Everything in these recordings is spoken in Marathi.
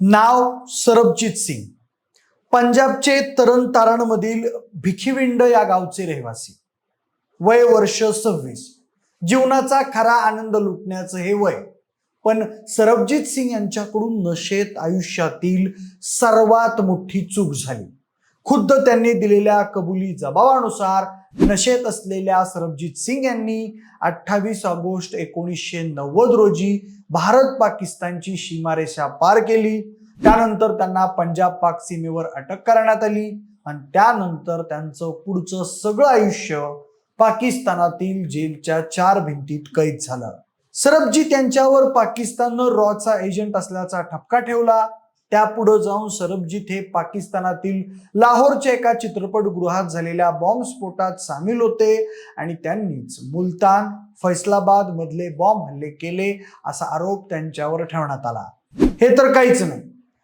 नाव सरबजीत सिंग. पंजाबचे तरण तारणमधील भिखीविंड या गावचे रहिवासी. वय वर्ष सव्वीस. जीवनाचा खरा आनंद लुटण्याचं हे वय. पण सरबजीत सिंग यांच्याकडून नशेत आयुष्यातील सर्वात मोठी चूक झाली. खुद्द त्यांनी दिलेल्या कबुली जबाबानुसार नशेत असलेल्या सरबजीत सिंग यांनी अठ्ठावीस ऑगस्ट एकोणीसशे नव्वद रोजी भारत पाकिस्तानची सीमारेषा पार केली. त्यानंतर त्यांना पंजाब पाक सीमेवर अटक करण्यात आली. आणि त्यानंतर त्यांचं पुढचं सगळं आयुष्य पाकिस्तानातील जेलच्या चार भिंतीत कैद झालं. सरबजीत यांच्यावर पाकिस्ताननं रॉचा एजंट असल्याचा ठपका ठेवला. त्यापुढे जाऊन सरबजीत हे पाकिस्तानातील लाहोरच्या एका चित्रपटगृहात झालेल्या बॉम्बस्फोटात सामील होते आणि त्यांनीच मुलतान फैसलाबाद मधले बॉम्ब हल्ले केले असा आरोप त्यांच्यावर ठेवण्यात आला. हे तर काहीच नाही.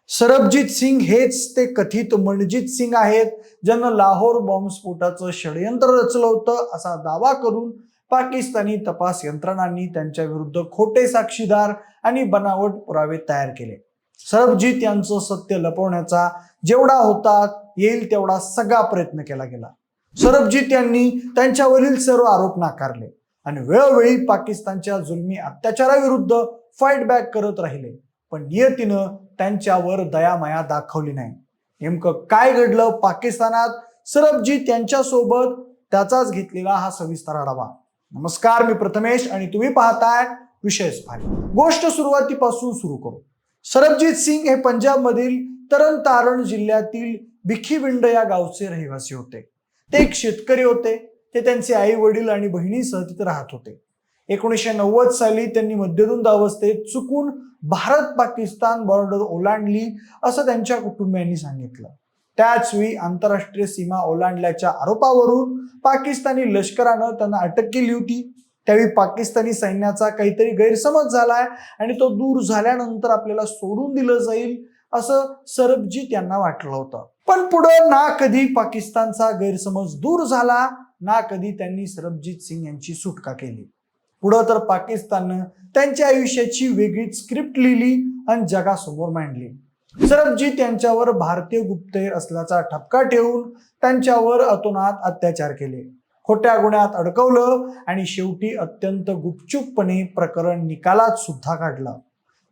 सरबजीत सिंग हेच ते कथित मनजित सिंग आहेत ज्यांना लाहोर बॉम्बस्फोटाचं षडयंत्र रचलं होतं असा दावा करून पाकिस्तानी तपास यंत्रणांनी त्यांच्या विरुद्ध खोटे साक्षीदार आणि बनावट पुरावे तयार केले. सरबजीत यांचं सत्य लपवण्याचा जेवढा होता येईल तेवढा सगळा प्रयत्न केला गेला. सरबजीत यांनी त्यांच्यावरील सर्व आरोप नाकारले आणि वेळोवेळी पाकिस्तानच्या जुलमी अत्याचाराविरुद्ध फाईट बॅक करत राहिले. पण नियतीनं त्यांच्यावर दयामाया दाखवली नाही. नेमकं काय घडलं? पाकिस्तानात सरबजीत यांच्यासोबत त्याचाच घेतलेला हा सविस्तर आढावा. नमस्कार मी प्रथमेश आणि तुम्ही पाहताय विशेष फाईल. गोष्ट सुरुवातीपासून सुरू करू. सरबजीत सिंग हे पंजाबमधील तरण तारण जिल्ह्यातील भिखीविंड या गावचे रहिवासी होते. ते एक शेतकरी होते. ते त्यांचे आई वडील आणि बहिणीसह तिथे राहत होते. एकोणीसशे नव्वद साली त्यांनी मध्यदुंद अवस्थेत चुकून भारत पाकिस्तान बॉर्डर ओलांडली असं त्यांच्या कुटुंबियांनी सांगितलं. त्याच वेळी आंतरराष्ट्रीय सीमा ओलांडल्याच्या आरोपावरून पाकिस्तानी लष्करानं त्यांना अटक केली होती. त्यावेळी पाकिस्तानी सैन्याचा काहीतरी गैरसमज झालाय आणि तो दूर झाल्यानंतर आपल्याला सोडून दिलं जाईल असं सरबजीत यांना वाटलं होतं. पण पुढं ना कधी पाकिस्तानचा गैरसमज दूर झाला ना कधी त्यांनी सरबजीत सिंग यांची सुटका केली. पुढं तर पाकिस्ताननं त्यांच्या आयुष्याची वेगळीच स्क्रिप्ट लिहिली आणि जगासमोर मांडली. सरबजीत यांच्यावर भारतीय गुप्तहेर असल्याचा ठपका ठेवून त्यांच्यावर अतोनात अत्याचार केले. खोट्या गुन्ह्यात अडकवलं आणि शेवटी अत्यंत गुपचूपपणे प्रकरण निकालात सुद्धा काढलं.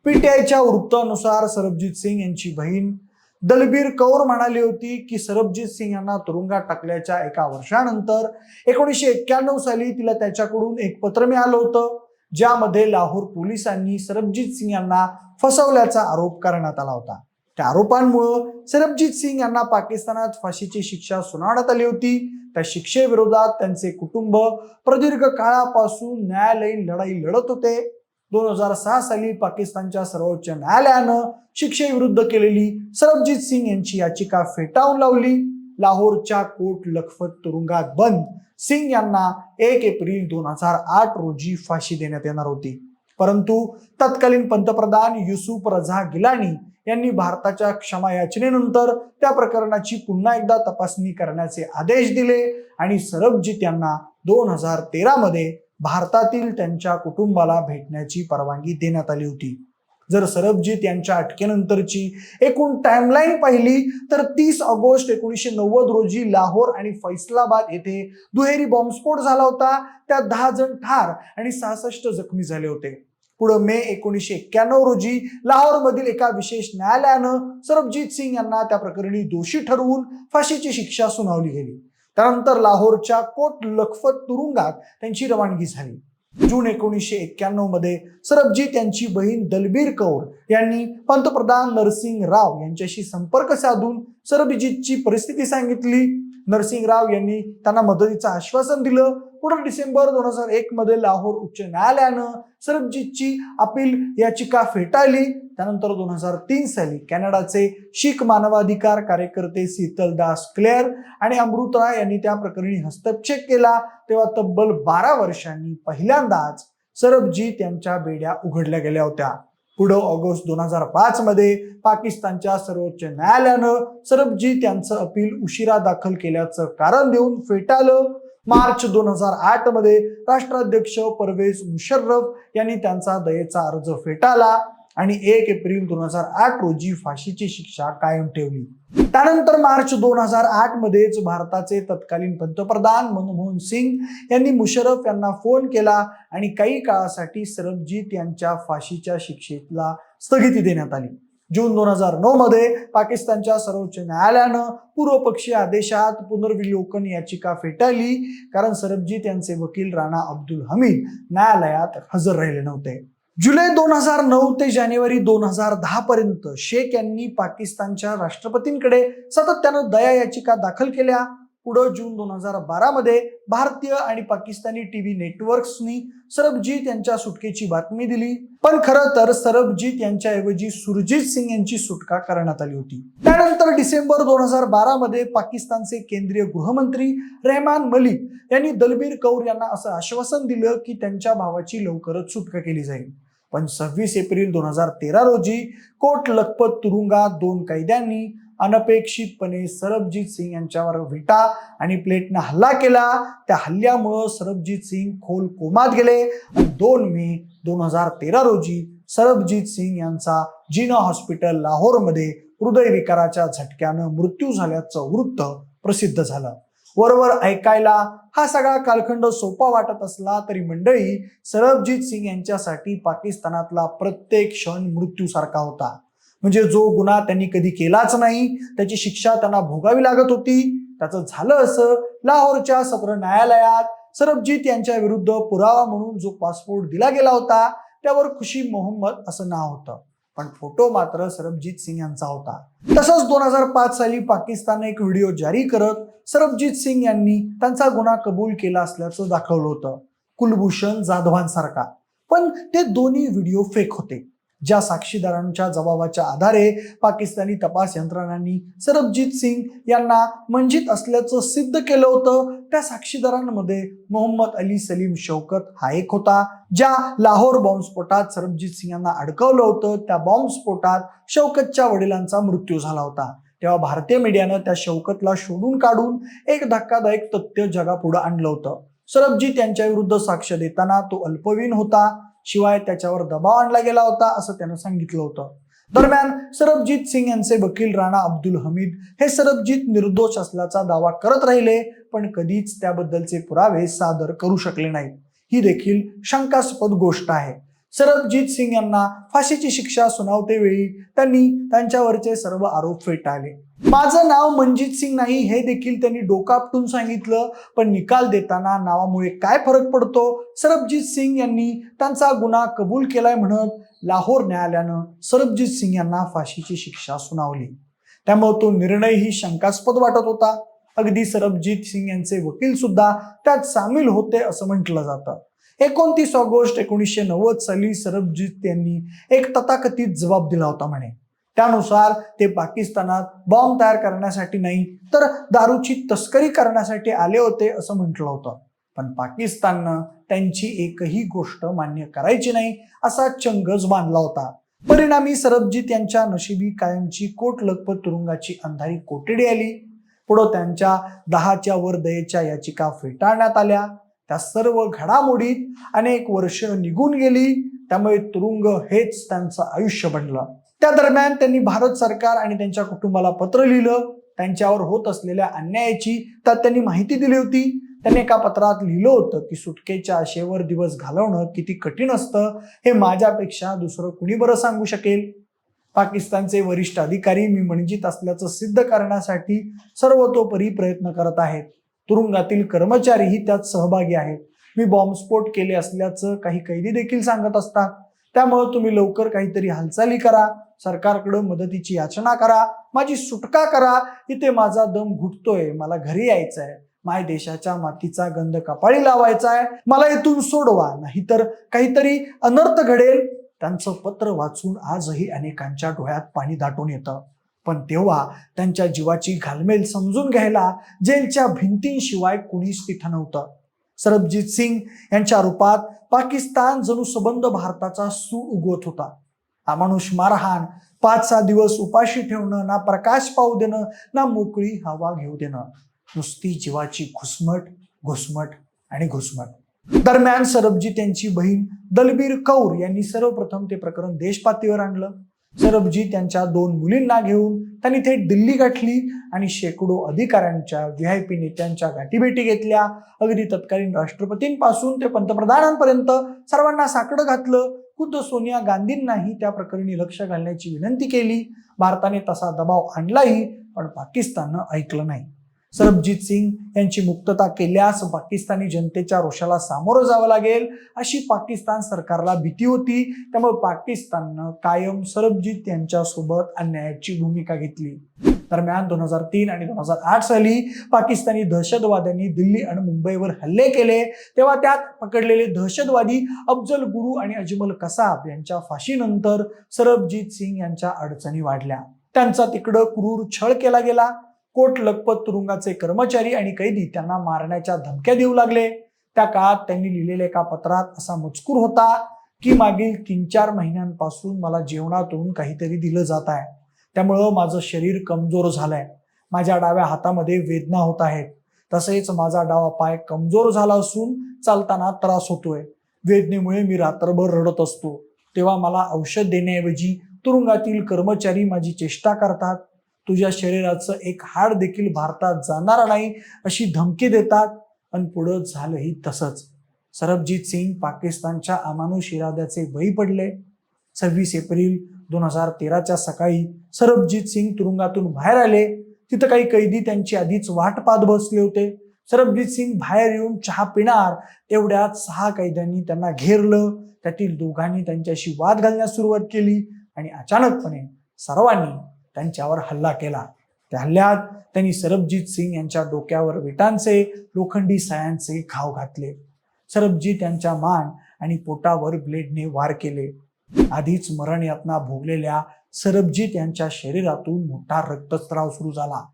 पीटीआयच्या वृत्तानुसार सरबजीत सिंग यांची बहीण दलबीर कौर म्हणाली होती की सरबजीत सिंग यांना तुरुंगात टाकल्याच्या एका वर्षानंतर एकोणीसशे एक्क्याण्णव साली तिला त्याच्याकडून एक पत्र मिळालं होतं ज्यामध्ये लाहोर पोलिसांनी सरबजीत सिंग यांना फसवल्याचा आरोप करण्यात आला होता. त्या आरोपांमुळं सरबजीत सिंग यांना पाकिस्तानात फाशीची शिक्षा सुनावण्यात आली होती. त्या शिक्षेविरोधात त्यांचे कुटुंब प्रदीर्घ काळापासून न्यायालयीन लढाई लढत होते. दोन हजार सहा साली पाकिस्तानच्या सर्वोच्च न्यायालयानं शिक्षेविरुद्ध केलेली सरबजीत सिंग यांची याचिका फेटाळून लावली. लाहोरच्या कोट लखपत तुरुंगात बंद सिंग यांना एक एप्रिल दोन हजार आठ रोजी फाशी देण्यात येणार होती. परंतु तत्कालीन पंतप्रधान युसुफ रझा गिलानी यांनी भारताच्या क्षमा याचनेनंतर त्या प्रकरणाची पुन्हा एकदा तपासणी करण्याचे आदेश दिले आणि सरबजीत यांना दोन हजार तेरा मध्ये भारतातील त्यांच्या कुटुंबाला भेटण्याची परवानगी देण्यात आली होती. जर सरबजीत यांच्या अटकेनंतरची एकूण टाइमलाईन पाहिली तर तीस ऑगस्ट एकोणीसशे नव्वद रोजी लाहोर आणि फैसलाबाद येथे दुहेरी बॉम्बस्फोट झाला होता. त्यात दहा जण ठार आणि सहासष्ट जखमी झाले होते. पुढं मे एकोणीसशे एक्क्याण्णव रोजी लाहोरमधील एका विशेष न्यायालयानं सरबजीत सिंग यांना त्या प्रकरणी दोषी ठरवून फाशीची शिक्षा सुनावली गेली. त्यानंतर लाहोरच्या कोट लखपत तुरुंगात त्यांची रवानगी झाली. जून एकोणीसशे एक्क्याण्णवमध्ये सरबजीत यांची बहीण दलबीर कौर यांनी पंतप्रधान नरसिंग राव यांच्याशी संपर्क साधून सरबजीतची परिस्थिती सांगितली. नरसिंग राव यांनी त्यांना मदतीचं आश्वासन दिलं. पुढे डिसेंबर दोन हजार एक मध्ये लाहोर उच्च न्यायालयानं सरबजीतची अपील याचिका फेटाळली. त्यानंतर दोन हजार तीन साली कॅनडाचे शीख मानवाधिकार कार्यकर्ते शीतलदास क्लेअर आणि अमृत राय यांनी त्या प्रकरणी हस्तक्षेप केला. तेव्हा तब्बल बारा वर्षांनी पहिल्यांदाच सरबजीत यांच्या बेड्या उघडल्या गेल्या होत्या. पुढं ऑगस्ट दोन हजार पाच मध्ये पाकिस्तानच्या सर्वोच्च न्यायालयानं सरबजीत यांचं अपील उशिरा दाखल केल्याचं कारण देऊन फेटाळलं. मार्च दोन हजार आठमध्ये राष्ट्राध्यक्ष परवेज मुशर्रफ यांनी त्यांचा दयेचा अर्ज फेटाळला आणि एक एप्रिल दोन हजार आठ रोजी फाशीची शिक्षा कायम ठेवली. त्यानंतर मार्च दोन हजार आठ मध्येच भारताचे तत्कालीन पंतप्रधान मनमोहन सिंग यांनी मुशरफ यांना फोन केला आणि काही काळासाठी सरबजीत यांच्या फाशीच्या शिक्षेला स्थगिती देण्यात आली. जून दोन हजार नऊ मध्ये पाकिस्तानच्या सर्वोच्च न्यायालयानं पूर्वपक्षीय आदेशात पुनर्विलोकन याचिका फेटाळली कारण सरबजीत यांचे वकील राणा अब्दुल हमीद न्यायालयात हजर राहिले नव्हते. जुलै दोन हजार नऊ ते जानेवारी दोन हजार दहा पर्यंत शेख यांनी पाकिस्तानच्या राष्ट्रपतींकडे सातत्यानं दया याचिका दाखल केल्या. पुढं जून दोन हजार बारा मध्ये भारतीय आणि पाकिस्तानी टीव्ही नेटवर्क्सनी सरबजीत यांच्या सुटकेची बातमी दिली. पण खरं तर सरबजीत यांच्याऐवजी सुरजित सिंग यांची सुटका करण्यात आली होती. त्यानंतर डिसेंबर दोन हजार बारा मध्ये पाकिस्तानचे केंद्रीय गृहमंत्री रेहमान मलिक यांनी दलबीर कौर यांना असं आश्वासन दिलं की त्यांच्या भावाची लवकरच सुटका केली जाईल. पण सव्वीस एप्रिल दोन हजार तेरा रोजी कोट लखपत तुरुंगात दोन कैद्यांनी अनपेक्षितपणे सरबजीत सिंग यांच्यावर विटा आणि प्लेटनं हल्ला केला. त्या हल्ल्यामुळं सरबजीत सिंग खोल कोमात गेले. आणि दोन मे दोन हजार तेरा रोजी सरबजीत सिंग यांचा जिना हॉस्पिटल लाहोरमध्ये हृदयविकाराच्या झटक्यानं मृत्यू झाल्याचं वृत्त प्रसिद्ध झालं. वरवर ऐकायला हा सगळा कालखंड सोपा वाटत असला तरी मंडळी सरबजीत सिंग यांच्यासाठी पाकिस्तानातला प्रत्येक क्षण मृत्यूसारखा होता. म्हणजे जो गुन्हा त्यांनी कधी केलाच नाही त्याची शिक्षा त्यांना भोगावी लागत होती. त्याचं झालं असं. लाहोरच्या सत्र न्यायालयात सरबजीत यांच्या विरुद्ध पुरावा म्हणून जो पासपोर्ट दिला गेला होता त्यावर खुशी मोहम्मद असं नाव होतं. पण फोटो मात्र सरबजीत सिंग यांचा होता. तसंच दोन हजार पाच साली पाकिस्तानने एक व्हिडिओ जारी करत सरबजीत सिंग यांनी त्यांचा गुन्हा कबूल केला असल्याचं दाखवलं होतं. कुलभूषण जाधवांसारखा. पण ते दोन्ही व्हिडिओ फेक होते. ज्या साक्षीदारांच्या जबाबाच्या आधारे पाकिस्तानी तपास यंत्रणांनी सरबजीत सिंग यांना मंजित असल्याचं सिद्ध केलं होतं त्या साक्षीदारांमध्ये मोहम्मद अली सलीम शौकत हा एक होता ज्या लाहोर बॉम्बस्फोटात सरबजीत सिंग यांना अडकवलं होतं त्या बॉम्बस्फोटात शौकतच्या वडिलांचा मृत्यू झाला होता. तेव्हा भारतीय मीडियानं त्या शौकतला शोधून काढून एक धक्कादायक तथ्य जगापुढे आणलं होतं. सरबजीत यांच्या विरुद्ध साक्ष देताना तो अल्पवीन होता शिवाय त्याच्यावर दबाव आणला गेला होता असं त्यानं सांगितलं होतं. दरम्यान सरबजीत सिंग यांचे वकील राणा अब्दुल हमीद हे सरबजीत निर्दोष असल्याचा दावा करत राहिले पण कधीच त्याबद्दलचे पुरावे सादर करू शकले नाहीत. ही देखील शंकास्पद गोष्ट आहे. सरबजीत सिंग यांना फाशीची शिक्षा सुनावते वेळी त्यांनी त्यांच्यावरचे सर्व आरोप फेटाळले. माझं नाव मनजित सिंग नाही हे देखील त्यांनी डोकापटून सांगितलं पण निकाल देताना नावामुळे काय फरक पडतो? सरबजीत सिंग यांनी त्यांचा गुन्हा कबूल केलाय म्हणत लाहोर न्यायालयानं सरबजीत सिंग यांना फाशीची शिक्षा सुनावली. त्यामुळे तो निर्णयही शंकास्पद वाटत होता. अगदी सरबजीत सिंग यांचे वकील सुद्धा त्यात सामील होते असं म्हटलं जातं. एकोणतीस ऑगस्ट एकोणीसशे नव्वद साली सरबजीत यांनी एक तथाकथित जबाब दिला होता म्हणे. त्यानुसार ते पाकिस्तानात बॉम्ब तयार करण्यासाठी नाही तर दारूची तस्करी करण्यासाठी आले होते असं म्हटलं होतं. पण पाकिस्ताननं त्यांची एकही गोष्ट मान्य करायची नाही असा चंगज बांधला होता. परिणामी सरबजीत यांच्या नशिबी कायमची कोट लखपत तुरुंगाची अंधारी कोठडी आली. पुढं त्यांच्या दहाच्या वर दयेच्या याचिका फेटाळण्यात आल्या. त्या सर्व घडामोडीत अनेक वर्ष निघून गेली. त्यामुळे तुरुंग हेच त्यांचं आयुष्य बनलं. त्या दरम्यान त्यांनी भारत सरकार आणि त्यांच्या कुटुंबाला पत्र लिहिलं. त्यांच्यावर होत असलेल्या अन्यायाची त्यात त्यांनी माहिती दिली होती. त्यांनी एका पत्रात लिहिलं होतं की सुटकेच्या आशेवर दिवस घालवणं किती कठीण असतं हे माझ्यापेक्षा दुसरं कुणी बरं सांगू शकेल? पाकिस्तानचे वरिष्ठ अधिकारी मी म्हणजित असल्याचं सिद्ध करण्यासाठी सर्वतोपरी प्रयत्न करत आहेत. तुरुंगातील कर्मचारीही त्यात सहभागी आहेत. मी बॉम्बस्फोट केले असल्याचं काही कैदी देखील सांगत असतात. त्यामुळे तुम्ही लवकर काहीतरी हालचाली करा. सरकारकडं मदतीची याचना करा. माझी सुटका करा. इथे माझा दम घुटतोय. मला घरी यायचंय. माय देशाच्या मातीचा गंध कपाळी लावायचा आहे मला इथून सोडवा. नाहीतर काहीतरी अनर्थ घडेल. त्यांचं पत्र वाचून आजही अनेकांच्या डोळ्यात पाणी दाटून येतं. पण तेव्हा त्यांच्या जीवाची घालमेल समजून घ्यायला जेलच्या भिंतींशिवाय कुणीच तिथं नव्हतं. सरबजीत सिंग यांच्या रूपात पाकिस्तान जणू सबंध भारताचा सूर उगवत होता. अमानुष मारहाण पाच सहा दिवस उपाशी ठेवणं ना प्रकाश पाहू देणं ना मोकळी हवा घेऊ देणं. नुसती जीवाची घुसमट घुसमट आणि घुसमट. दरम्यान सरबजीत यांची बहीण दलबीर कौर यांनी सर्वप्रथम ते प्रकरण देशपातळीवर आणलं. सरबजी त्यांच्या दोन मुलींना घेऊन त्यांनी थेट दिल्ली गाठली आणि शेकडो अधिकाऱ्यांच्या व्ही आय पी नेत्यांच्या गाठीभेटी घेतल्या. अगदी तत्कालीन राष्ट्रपतींपासून ते पंतप्रधानांपर्यंत सर्वांना साकडं घातलं. खुद्द सोनिया गांधींनाही त्या प्रकरणी लक्ष घालण्याची विनंती केली. भारताने तसा दबाव आणलाही पण पाकिस्ताननं ऐकलं नाही. सरबजीत सिंग यांची मुक्तता केल्यास पाकिस्तानी जनतेच्या रोषाला सामोरं जावं लागेल अशी पाकिस्तान सरकारला भीती होती. त्यामुळे पाकिस्ताननं कायम सरबजीत यांच्यासोबत अन्यायाची भूमिका घेतली. दरम्यान दोन हजार तीन आणि दोन हजार आठ साली पाकिस्तानी दहशतवाद्यांनी दिल्ली आणि मुंबईवर हल्ले केले. तेव्हा त्यात पकडलेले दहशतवादी अफजल गुरु आणि अजमल कसाब यांच्या फाशीनंतर सरबजीत सिंग यांच्या अडचणी वाढल्या. त्यांचा तिकडं क्रूर छळ केला गेला. कोट लखपत तुरुंगाचे कर्मचारी आणि कैदी त्यांना मारण्याच्या धमक्या देऊ लागले. त्या काळात त्यांनी लिहिलेल्या एका पत्रात असा मजकूर होता की मागील तीन चार महिन्यांपासून मला जेवणातून काहीतरी दिलं जात आहे. त्यामुळं माझं शरीर कमजोर झालंय. माझ्या डाव्या हातामध्ये वेदना होत आहेत. तसेच माझा डावा पाय कमजोर झाला असून चालताना त्रास होतोय. वेदनेमुळे मी रात्रभर रडत असतो. तेव्हा मला औषध देण्याऐवजी तुरुंगातील कर्मचारी माझी चेष्टा करतात. तुझ्या शरीराचं एक हाड देखील भारतात जाणार नाही अशी धमकी देतात. आणि पुढं झालंही तसंच. सरबजीत सिंग पाकिस्तानच्या अमानुष इराद्याचे बळी पडले. सव्वीस एप्रिल दोन हजार तेराच्या सकाळी सरबजीत सिंग तुरुंगातून बाहेर आले. तिथं काही कैदी त्यांची आधीच वाट पाहत बसले होते. सरबजीत सिंग बाहेर येऊन चहा पिणार. तेवढ्यात सहा कैद्यांनी त्यांना घेरलं. त्यातील दोघांनी त्यांच्याशी वाद घालण्यास सुरुवात केली. आणि अचानकपणे सर्वांनी त्यांच्यावर हल्ला केला. त्या हल्ल्यात त्यांनी सरबजीत सिंग यांच्या डोक्यावर विटांचे लोखंडी सायांचे घाव घातले. सरबजीत यांच्या मान आणि पोटावर ब्लेडने वार केले. आधीच मरण यातना भोगलेल्या सरबजीत यांच्या शरीरातून मोठा रक्तस्राव सुरू झाला.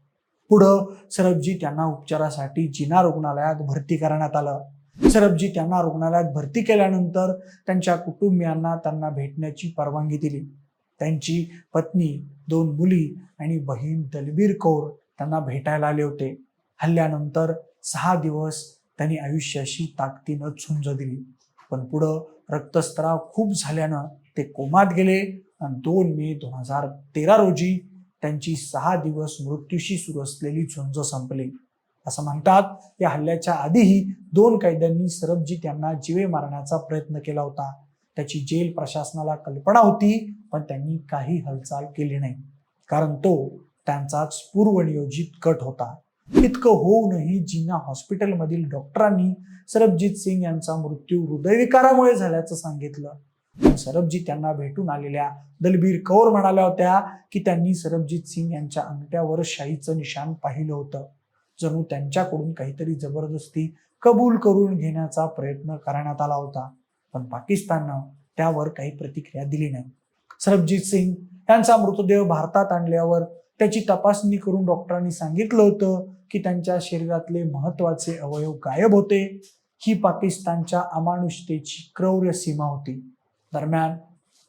पुढं सरबजीत यांना उपचारासाठी जिना रुग्णालयात भरती करण्यात आलं. सरबजीत यांना रुग्णालयात भरती केल्यानंतर त्यांच्या कुटुंबियांना त्यांना भेटण्याची परवानगी दिली. त्यांची पत्नी दोन मुली आणि बहीण दलबीर कौर त्यांना भेटायला आले होते. हल्ल्यानंतर सहा दिवस त्यांनी आयुष्याशी ताकदीनं झुंज दिली. पण पुढं रक्तस्त्राव खूप झाल्यानं ते कोमात गेले आणि दोन मे दोन हजार तेरा रोजी त्यांची सहा दिवस मृत्यूशी सुरू असलेली झुंज संपली. असं म्हणतात या हल्ल्याच्या आधीही दोन कैद्यांनी सरबजीत यांना जीवे मारण्याचा प्रयत्न केला होता. त्याची जेल प्रशासनाला कल्पना होती पण त्यांनी काही हालचाल केली नाही. कारण तो त्यांचाच पूर्वनियोजित कट होता. इतकं होऊनही जिना हॉस्पिटलमधील डॉक्टरांनी सरबजीत सिंग यांचा मृत्यू हृदयविकारामुळे झाल्याचं सांगितलं. पण सरबजीत यांना भेटून आलेल्या दलबीर कौर म्हणाल्या होत्या की त्यांनी सरबजीत सिंग यांच्या अंगठ्यावर शाहीचं निशाण पाहिलं होतं. जणू त्यांच्याकडून काहीतरी जबरदस्ती कबूल करून घेण्याचा प्रयत्न करण्यात आला होता. पण पाकिस्ताननं त्यावर काही प्रतिक्रिया दिली नाही. सरबजीत सिंग यांचा मृतदेह भारतात आणल्यावर त्याची तपासणी करून डॉक्टरांनी सांगितलं होतं की त्यांच्या शरीरातले महत्त्वाचे अवयव गायब होते. ही पाकिस्तानच्या अमानुषतेची क्रौर्य सीमा होती. दरम्यान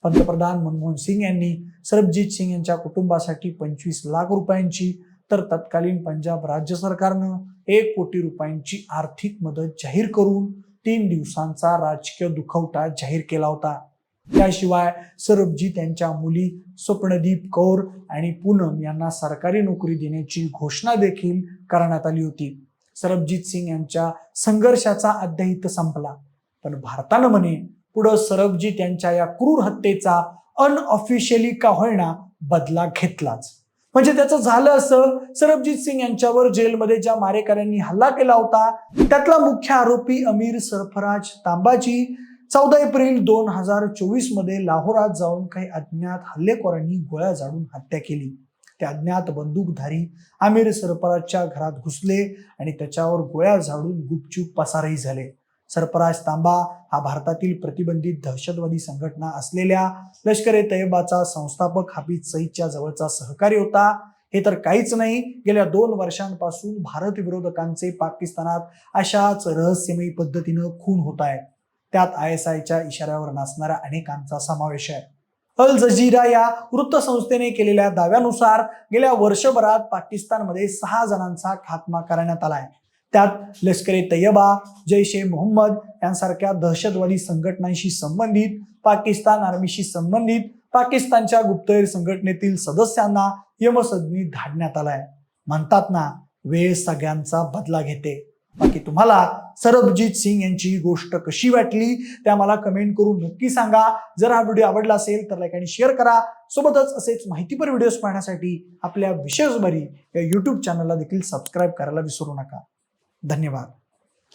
पंतप्रधान मनमोहन सिंग यांनी सरबजीत सिंग यांच्या कुटुंबासाठी पंचवीस लाख रुपयांची तर तत्कालीन पंजाब राज्य सरकारनं एक कोटी रुपयांची आर्थिक मदत जाहीर करून तीन दिवसांचा राजकीय दुखवटा जाहीर केला होता. त्याशिवाय सरबजी त्यांच्या मुली स्वप्नदीप कौर आणि पूनम यांना सरकारी नोकरी देण्याची घोषणा देखील करण्यात आली होती. सरबजीत सिंग यांच्या संघर्षाचा अध्यायित संपला. पण भारतानं म्हणे पुढं सरबजीत यांच्या या क्रूर हत्येचा अनऑफिशियली का होईना बदला घेतलाच. म्हणजे त्याचं झालं असं सरबजीत सिंग यांच्यावर जेलमध्ये ज्या मारेकऱ्यांनी हल्ला केला होता त्यातला मुख्य आरोपी अमीर सरफराज तांबाजी चौदा एप्रिल दोन हजार चोवीसमध्ये लाहोरात जाऊन काही अज्ञात हल्लेखोरांनी गोळ्या झाडून हत्या केली. ते अज्ञात बंदूकधारी आमिर सरपराजच्या घरात घुसले आणि त्याच्यावर गोळ्या झाडून गुपचूप पसारही झाले. सरफराज तांबा हा भारतातील प्रतिबंधित दहशतवादी संघटना असलेल्या लष्कर ए तैयबाचा संस्थापक हाफिज सईदच्या जवळचा सहकारी होता. हे तर काहीच नाही. गेल्या दोन वर्षांपासून भारत विरोधकांचे पाकिस्तानात अशाच रहस्यमयी पद्धतीनं खून होत आहेत त्यात आय एस आयच्या इशाऱ्यावर नाचणाऱ्या अनेकांचा समावेश आहे. अल जजीरा या वृत्तसंस्थेने केलेल्या दाव्यानुसार गेल्या वर्षभरात पाकिस्तानमध्ये सहा जणांचा खात्मा करण्यात आलाय. त्यात लष्कर ए तय्यबा जैश ए मोहम्मद यांसारख्या दहशतवादी संघटनांशी संबंधित पाकिस्तान आर्मीशी संबंधित पाकिस्तानच्या गुप्तहेर संघटनेतील सदस्यांना यमसदनी धाडण्यात आलाय. म्हणतात ना वेळ सगळ्यांचा बदला घेते. बाकी तुम्हाला सरबजीत सिंग यांची ही गोष्ट कशी वाटली त्या मला कमेंट करून नक्की सांगा. जर हा व्हिडिओ आवडला असेल तर लाईक आणि शेअर करा. सोबतच असेच माहितीपर व्हिडिओज पाहण्यासाठी आपल्या विशेष भरी या यूट्यूब चॅनलला देखील सबस्क्राईब करायला विसरू नका. धन्यवाद.